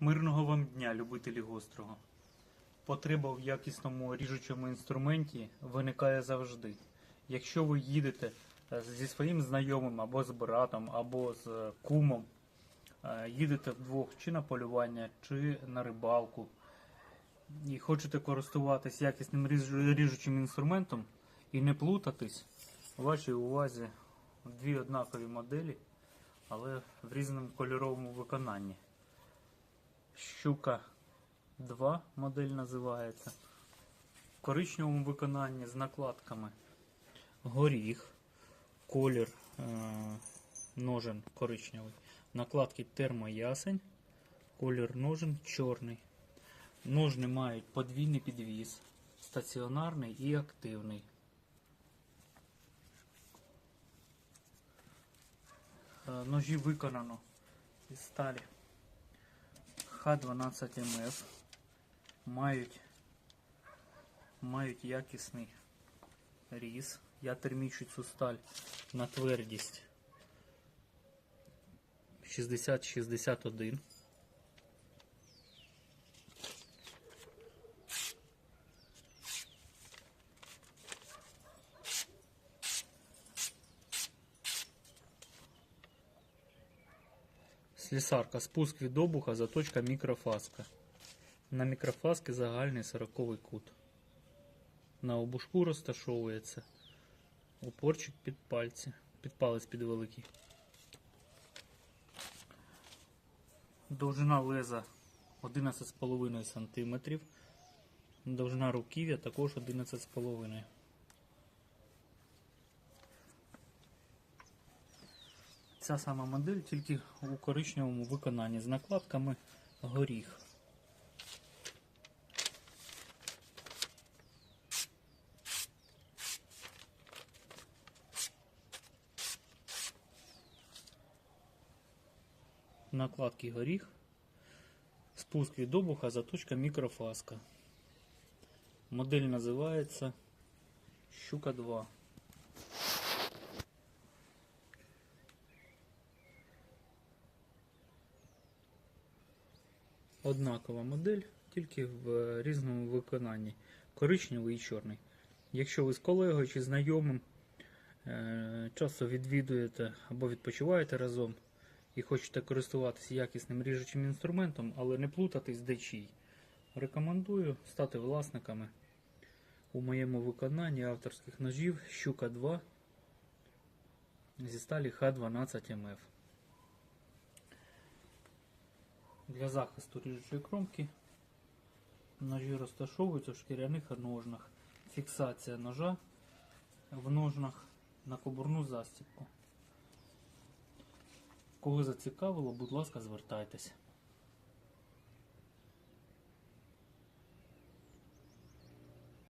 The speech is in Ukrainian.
Мирного вам дня, любителі гострого. Потреба в якісному ріжучому інструменті виникає завжди. Якщо ви їдете е, зі своїм знайомим або з братом, або з е, кумом, е, їдете вдвох чи на полювання, чи на рибалку, і хочете користуватись якісним ріжучим інструментом і не плутатись, у вашій увазі дві однакові моделі, але в різному кольоровому виконанні. Щука 2 модель називається. В коричневому виконанні з накладками. Горіх, колір е- ножен коричневий. Накладки термоясень, колір ножен чорний. Ножни мають подвійний підвіз, стаціонарний і активний. Е, Ножі виконано із сталі. Х12МФ мають, мають якісний різ. Я термічу цю сталь на твердість 60-61. Слісарка, спуск від обуха, заточка мікрофаска. На мікрофаски загальний 40 кут. На обушку розташовується опорчик під пальці, під палець під великий. Довжина леза 11,5 см. Довжина руків'я також 11,5 Ця сама модель тільки у коричневому виконанні з накладками горіх. Накладки горіх, спуск від обуха, заточка мікрофаска. Модель називається Щука 2. Однакова модель, тільки в е, різному виконанні. Коричневий і чорний. Якщо ви з колегою чи знайомим е, часто відвідуєте або відпочиваєте разом і хочете користуватися якісним ріжучим інструментом, але не плутатись де рекомендую стати власниками у моєму виконанні авторських ножів Щука 2 зі сталі Х12МФ. Для захисту ріжучої кромки ножі розташовуються в шкіряних ножнах. Фіксація ножа в ножнах на кобурну застібку. Кого зацікавило, будь ласка, звертайтеся.